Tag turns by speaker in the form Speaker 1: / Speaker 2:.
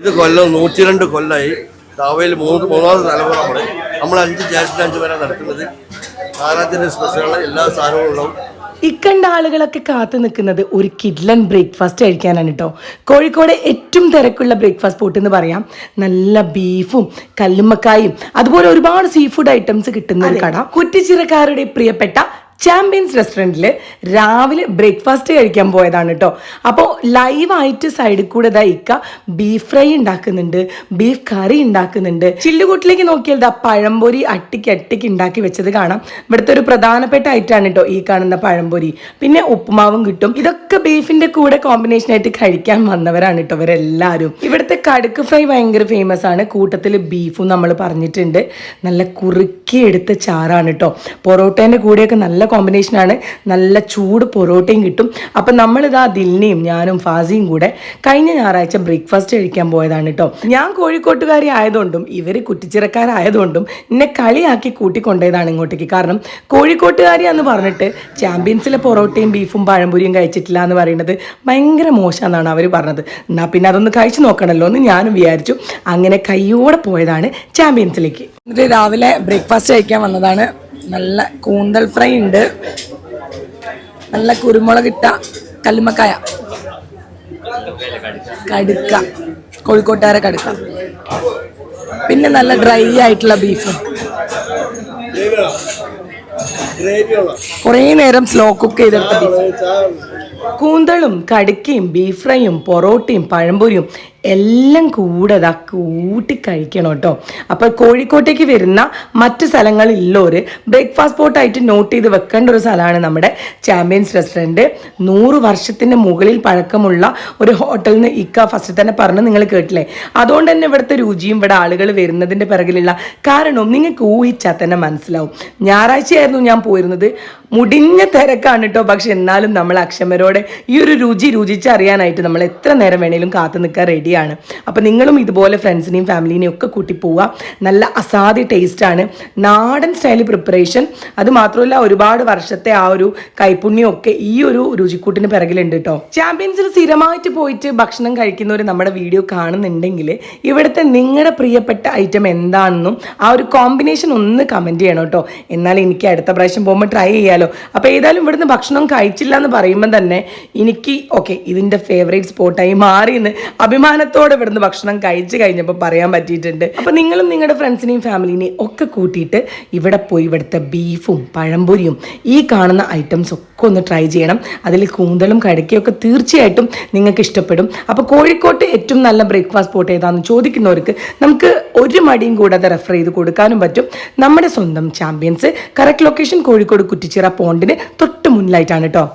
Speaker 1: ഇത് കൊല്ലം നൂറ്റിരണ്ട് കൊല്ലമായി താവയിൽ മൂന്ന് മൂന്നാമത്തെ തലമുറ നമ്മൾ നമ്മൾ അഞ്ച് ജാസ്റ്റ് അഞ്ച് വരെ നടക്കുന്നത് നാലാത്തിന്റെ സ്പെഷ്യലുള്ള എല്ലാ സാധനങ്ങളും ഉണ്ടാവും.
Speaker 2: ഇക്കണ്ട ആളുകളൊക്കെ കാത്തു നിൽക്കുന്നത് ഒരു കിഡ്ലൻ ബ്രേക്ക്ഫാസ്റ്റ് കഴിക്കാനാണ് കേട്ടോ കോഴിക്കോട് ഏറ്റവും തിരക്കുള്ള ബ്രേക്ക്ഫാസ്റ്റ് പോട്ടെന്ന് എന്ന് പറയാം. നല്ല ബീഫും കല്ലുമ്മക്കായും അതുപോലെ ഒരുപാട് സീ ഫുഡ് ഐറ്റംസ് കിട്ടുന്ന ഒരു കട. കുറ്റിച്ചിറക്കാരുടെ പ്രിയപ്പെട്ട ചാമ്പ്യൻസ് റെസ്റ്റോറന്റിൽ രാവിലെ ബ്രേക്ക്ഫാസ്റ്റ് കഴിക്കാൻ പോയതാണ് കേട്ടോ അപ്പോൾ ലൈവായിട്ട് സൈഡിൽ കൂടെ ഇതാ ബീഫ് ഫ്രൈ ഉണ്ടാക്കുന്നുണ്ട് ബീഫ് കറി ഉണ്ടാക്കുന്നുണ്ട് ചില്ലുകൂട്ടിലേക്ക് നോക്കിയാൽ ദാ പഴംപൊരി അട്ടിക്ക് അട്ടിക്ക് ഉണ്ടാക്കി വെച്ചത് കാണാം. ഇവിടുത്തെ ഒരു പ്രധാനപ്പെട്ട ഐറ്റാണ് കേട്ടോ ഈ കാണുന്ന പഴംപൊരി. പിന്നെ ഉപ്പുമാവും കിട്ടും. ഇതൊക്കെ ബീഫിന്റെ കൂടെ കോമ്പിനേഷൻ ആയിട്ട് കഴിക്കാൻ വന്നവരാണ് കേട്ടോ ഇവരെല്ലാവരും ഇവിടുത്തെ കടുക്ക് ഫ്രൈ ഭയങ്കര ഫേമസ് ആണ്. കൂട്ടത്തിൽ ബീഫും നമ്മൾ പറഞ്ഞിട്ടുണ്ട്. നല്ല കുറുക്കി എടുത്ത ചാറാണ് കേട്ടോ പൊറോട്ടേന്റെ കൂടെയൊക്കെ നല്ല കോമ്പിനേഷനാണ് നല്ല ചൂട് പൊറോട്ടയും കിട്ടും. അപ്പം നമ്മളിതാ ദിൽനയും ഞാനും ഫാസിയും കൂടെ കഴിഞ്ഞ ഞായറാഴ്ച ബ്രേക്ക്ഫാസ്റ്റ് കഴിക്കാൻ പോയതാണ് കേട്ടോ ഞാൻ കോഴിക്കോട്ടുകാരി ആയതുകൊണ്ടും ഇവർ കുറ്റിച്ചിറക്കാരായതുകൊണ്ടും എന്നെ കളിയാക്കി കൂട്ടിക്കൊണ്ടതാണ് ഇങ്ങോട്ടേക്ക്. കാരണം കോഴിക്കോട്ടുകാരി എന്ന് പറഞ്ഞിട്ട് ചാമ്പ്യൻസിലെ പൊറോട്ടയും ബീഫും പഴംപൊരിയും കഴിച്ചിട്ടില്ല എന്ന് പറയുന്നത് ഭയങ്കര മോശമെന്നാണ് അവർ പറഞ്ഞത്. എന്നാൽ പിന്നെ അതൊന്ന് കഴിച്ചു നോക്കണമല്ലോ എന്ന് ഞാനും വിചാരിച്ചു. അങ്ങനെ കയ്യോടെ പോയതാണ് ചാമ്പ്യൻസിലേക്ക്. എന്നിട്ട് രാവിലെ ബ്രേക്ക്ഫാസ്റ്റ് കഴിക്കാൻ വന്നതാണ്. നല്ല കൂന്തൽ ഫ്രൈ ഉണ്ട്. നല്ല കുരുമുളക് ഇട്ട കല്ലുമ്മക്കായ. കടുക്ക. കോഴിക്കോട്ടുകാരെ കടുക്ക. പിന്നെ നല്ല ഡ്രൈ ആയിട്ടുള്ള ബീഫ് കുറേ നേരം സ്ലോ കുക്ക് ചെയ്തെടുത്ത കൂന്തളും കടുക്കയും ബീഫ് ഫ്രൈയും പൊറോട്ടയും പഴംപൊരിയും എല്ലാം കൂടെ അതാ കൂട്ടി കഴിക്കണം കേട്ടോ. അപ്പോൾ കോഴിക്കോട്ടേക്ക് വരുന്ന മറ്റ് സ്ഥലങ്ങളിലുള്ളവർ ബ്രേക്ക്ഫാസ്റ്റ് സ്പോട്ടായിട്ട് നോട്ട് ചെയ്ത് വെക്കേണ്ട ഒരു സ്ഥലമാണ് നമ്മുടെ ചാമ്പ്യൻസ് റെസ്റ്റോറന്റ് നൂറ് വർഷത്തിന്റെ മുകളിൽ പഴക്കമുള്ള ഒരു ഹോട്ടലിൽ നിന്ന് ഇക്ക ഫസ്റ്റ് തന്നെ പറഞ്ഞ് നിങ്ങൾ കേട്ടില്ലേ? അതുകൊണ്ട് തന്നെ ഇവിടുത്തെ രുചിയും ഇവിടെ ആളുകൾ വരുന്നതിന്റെ പിറകിലുള്ള കാരണവും നിങ്ങൾക്ക് ഊഹിച്ചാൽ തന്നെ മനസ്സിലാവും. ഞായറാഴ്ചയായിരുന്നു ഞാൻ പോയിരുന്നത്. മുടിഞ്ഞ തിരക്കാണ് കേട്ടോ. പക്ഷെ എന്നാലും നമ്മൾ അക്ഷമരോടെ ഈ ഒരു രുചി രുചിച്ചറിയാനായിട്ട് നമ്മൾ എത്ര നേരം വേണേലും കാത്തു നിൽക്കാൻ റെഡിയാണ് അപ്പോൾ നിങ്ങളും ഇതുപോലെ ഫ്രണ്ട്സിനെയും ഫാമിലിനെയും ഒക്കെ കൂട്ടി പോവുക. നല്ല അസാധ്യ ടേസ്റ്റാണ് നാടൻ സ്റ്റൈൽ പ്രിപ്പറേഷൻ അത് മാത്രമല്ല ഒരുപാട് വർഷത്തെ ആ ഒരു കൈപ്പുണ്യമൊക്കെ ഈ ഒരു രുചിക്കൂട്ടിന് പിറകിലുണ്ട് കേട്ടോ ചാമ്പ്യൻസിൽ സ്ഥിരമായിട്ട് പോയിട്ട് ഭക്ഷണം കഴിക്കുന്നവർ നമ്മുടെ വീഡിയോ കാണുന്നുണ്ടെങ്കിൽ ഇവിടുത്തെ നിങ്ങളുടെ പ്രിയപ്പെട്ട ഐറ്റം എന്താണെന്നും ആ ഒരു കോമ്പിനേഷൻ ഒന്ന് കമന്റ് ചെയ്യണം കേട്ടോ എന്നാൽ എനിക്ക് അടുത്ത പ്രാവശ്യം പോകുമ്പോൾ ട്രൈ ചെയ്യാമല്ലോ അപ്പോൾ ഏതായാലും ഇവിടുന്ന് ഭക്ഷണം കഴിച്ചില്ല എന്ന് പറയുമ്പോൾ തന്നെ എനിക്ക് ഓക്കെ ഇതിന്റെ ഫേവറേറ്റ് സ്പോട്ടായി മാറിയെന്ന് അഭിമാനത്തോടെ ഇവിടുന്ന് ഭക്ഷണം കഴിച്ചു കഴിഞ്ഞപ്പോൾ പറയാൻ പറ്റിയിട്ടുണ്ട്. അപ്പോൾ നിങ്ങളും നിങ്ങളുടെ ഫ്രണ്ട്സിനെയും ഫാമിലിനെയും ഒക്കെ കൂട്ടിയിട്ട് ഇവിടെ പോയി ഇവിടുത്തെ ബീഫും പഴംപൊരിയും ഈ കാണുന്ന ഐറ്റംസ് ഒക്കെ ഒന്ന് ട്രൈ ചെയ്യണം. അതിൽ കൂന്തലും കടക്കയും ഒക്കെ തീർച്ചയായിട്ടും നിങ്ങൾക്ക് ഇഷ്ടപ്പെടും. അപ്പോൾ കോഴിക്കോട്ട് ഏറ്റവും നല്ല ബ്രേക്ക്ഫാസ്റ്റ് സ്പോട്ട് ഏതാണെന്ന് ചോദിക്കുന്നവർക്ക് നമുക്ക് ഒരു മടിയും കൂടാതെ റെഫർ ചെയ്ത് കൊടുക്കാനും പറ്റും. നമ്മുടെ സ്വന്തം champions. Correct location Kozhikode Kuttichira പോണ്ടിന് തൊട്ട് മുന്നിലായിട്ടാണ് കേട്ടോ